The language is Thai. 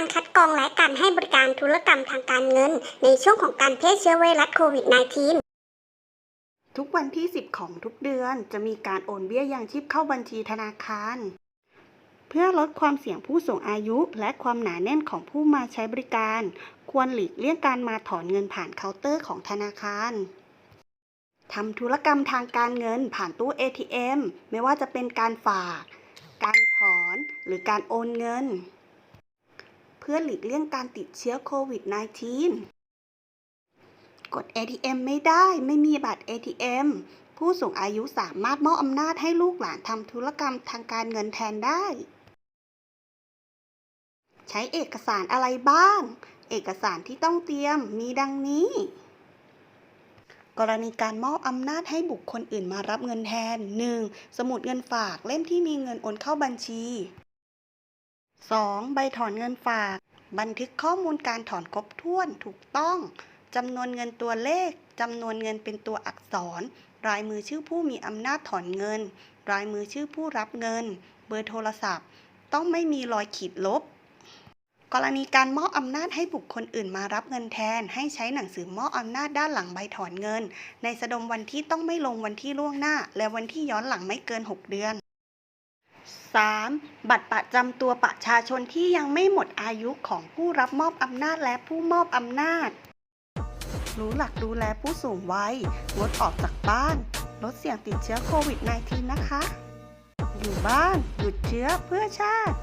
การคัดกรองและการให้บริการธุรกรรมทางการเงิน ในช่วงของการแพร่เชื้อไวรัสโควิด -19 ทุกวันที่ 10 ของทุกเดือนจะมีการโอนเบี้ยยังชีพเข้าบัญชีธนาคาร เพื่อลดความเสี่ยงผู้สูงอายุและความหนาแน่นของผู้มาใช้บริการ ควรหลีกเลี่ยงการมาถอนเงินผ่านเคาน์เตอร์ของธนาคารทำธุรกรรมทางการเงินผ่านตู้ ATM ไม่ว่าจะเป็นการฝาก การถอน หรือการโอนเงิน เพื่อหลีกเลี่ยงการติดเชื้อโควิด -19 กด ATM ไม่ได้ไม่มีบัตร ATM ผู้สูงอายุสามารถมอบอำนาจให้ลูกหลานทำธุรกรรมทางการเงินแทนได้ ใช้เอกสารอะไรบ้าง เอกสารที่ต้องเตรียมมีดังนี้ กรณีการมอบอำนาจให้บุคคลอื่นมารับเงินแทน 1. สมุดเงินฝากเล่มที่มีเงินโอนเข้าบัญชี 2. ใบถอนเงินฝาก บันทึกข้อมูลการถอนครบถ้วนถูกต้องจำนวนเงินตัวเลขจำนวนเงินเป็นตัวอักษร รายมือชื่อผู้มีอำนาจถอนเงิน รายมือชื่อผู้รับเงิน เบอร์โทรศัพท์ ต้องไม่มีรอยขีดลบ กรณีการมอบอำนาจให้บุคคลอื่นมารับเงินแทน ให้ใช้หนังสือมอบอำนาจด้านหลังใบถอนเงิน ในสดมวันที่ต้องไม่ลงวันที่ล่วงหน้า และวันที่ย้อนหลังไม่เกิน 6 เดือน 3. บัตรประจำตัวประชาชนที่ยังไม่หมดอายุของผู้รับมอบอำนาจและผู้มอบอำนาจ รู้หลักดูแลผู้สูงวัยงดออกจากบ้าน ลดเสี่ยงติดเชื้อโควิด -19 นะคะ อยู่บ้านหยุดเชื้อเพื่อชาติ